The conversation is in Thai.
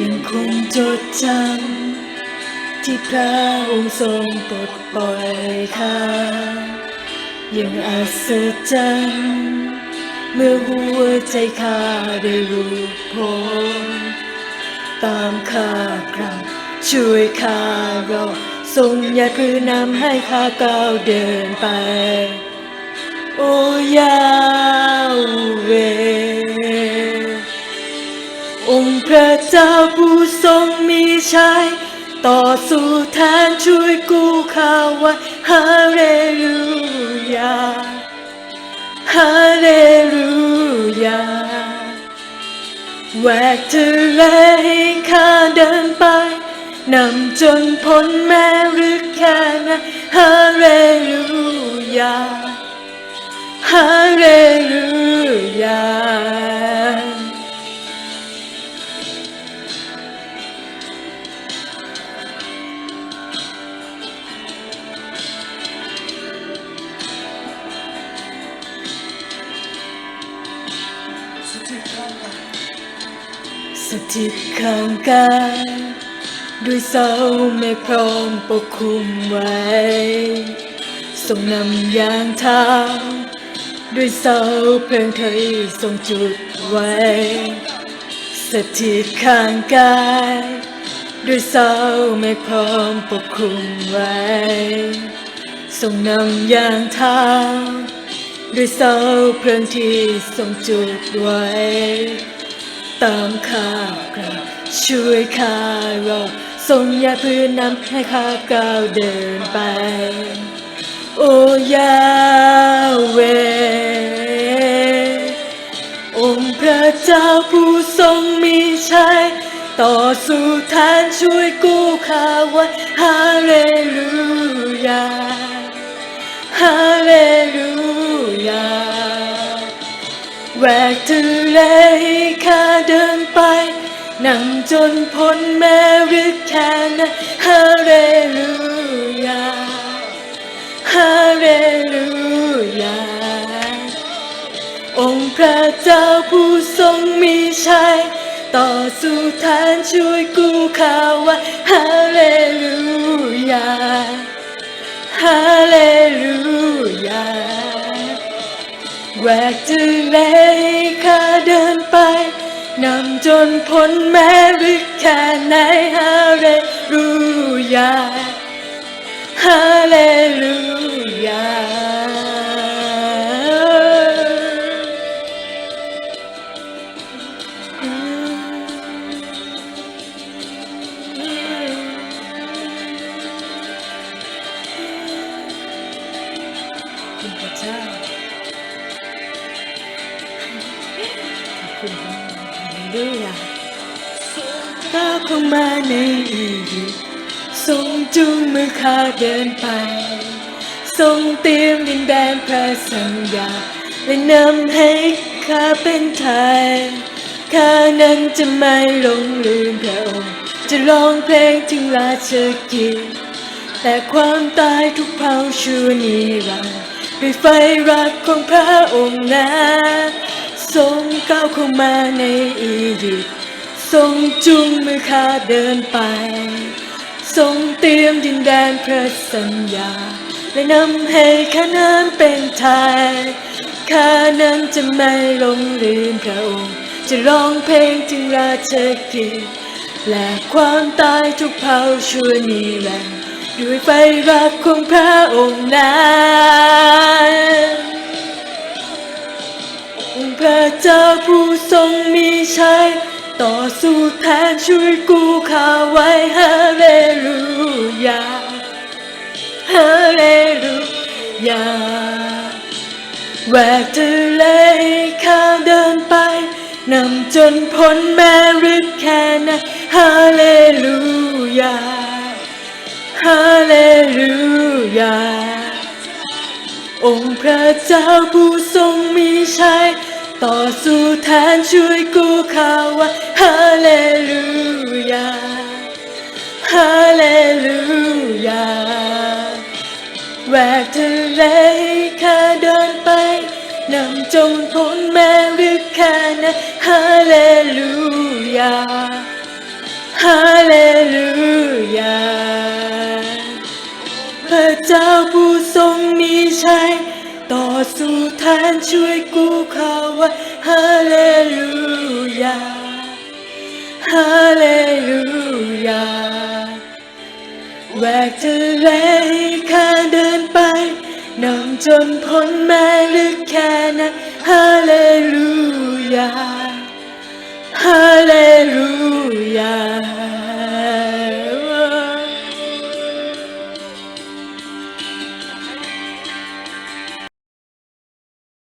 ยังคงจดจำที่พระองค์ทรงปลดปล่อยข้ายังอัศจรรย์เมื่อหัวใจข้าได้รู้ผลตามข้ากลับช่วยข้ารอทรงอยาคือนำให้ข้าก้าวเดินไป โอ้ยา เจ้าผู้ทรงมีชัยต่อสู้แทนช่วยกู้ข้าไว้ฮาเลลูยาฮาเลลูยาแหวกทะเลให้ข้าเดินไปนำจนพ้นแม้ลึกแค่ไหนฮาเลลูยาฮาเลลูยา ถิตข้างกายด้วยเสาไม่พร้อมปกคลุมไว้ทรงนำยางเท้าด้วยเสาเพลิงเคยทรงจุดไว้ สถิตข้างกายด้วยเสาไม่พร้อมปกคลุมไว้ทรงนำยางเท้าด้วยเสาเพลิงที่ทรงจุดไว้ ตามข้ากลับช่วยข้ารอดทรงยาพื้นนำให้ข้าก้าวเดินไป โอ้ยาเว องค์พระเจ้าผู้ทรงมีชัยต่อสู้แทนช่วยกู้ข้าไว้ฮาเลลูยาฮาเลลูยาแหวกทะเล ไปนำจนพ้นแม้ลึกแค่ไหนฮาเลลูยาฮาเลลูยาองค์พระเจ้าผู้ทรงมีชัยต่อสู้แทนช่วยกู้ข้าไว้ฮาเลลูยาฮาเลลูยาแวกทะเลให้ข้าเดินไป จนพ้นแม้ลึกแค่ไหนฮาเลลูยาฮาเลลูยาคุณพระเจ้าขอบคุณพระ องค์ฮาเลลูยาก้าวเข้ามาในอียิทรงจูงมือข้าเดินไป ทรงเตรียมดินแดนพระสัญญา และนำให้ข้าเป็นไทย ข้านั้นจะไม่หลงลืมพระองค์ จะร้องเพลงถึงราชกิจ แต่ความตายทุกเผ่าชั่วนิรันดร์ด้วยไฟรักของพระองค์นะ ทรงก้าวเข้ามาในอียิปต์ทรงจุงมือข้าเดินไป ทรงเตรียมดินแดนพระสัญญา และนำให้ข้านั้นเป็นไทยข้านั้นจะไม่หลงลืมพระองค์ จะร้องเพลงถึงราชกิจและความตายทุกเผ่าชั่วนิรันดร์ด้วยไฟรักของพระองค์นั้น ระเจ้าผู้ทรงมีชัย ต่อสู้แทนช่วยกู้ข้าไว้ฮาเลลูยาฮาเลลูยาแหวกทะเลข้าเดินไปนำจนพ้นแม้ลึกแค่ไหนฮาเลลูยาฮาเลลูยาองค์พระเจ้าผู้ทรงมีชัย ต่อสู้แทนช่วยกู้ข้าไว้ฮาเลลูยาฮาเลลูยาแหวกทะเลให้ข้าเดินไปนำจงพ้นแม้ลึกแค่ไหนฮาเลลูยาฮาเลลูยาพระเจ้าผู้ทรงมีชัย สู้แทนช่วยกู้ข้าไว้ฮาเลลูยาฮาเลลูยาแหวกทะเลให้ข้าเดินไปนำจนพ้นแม่ลึกแค่ไหนฮาเลลูยาฮาเล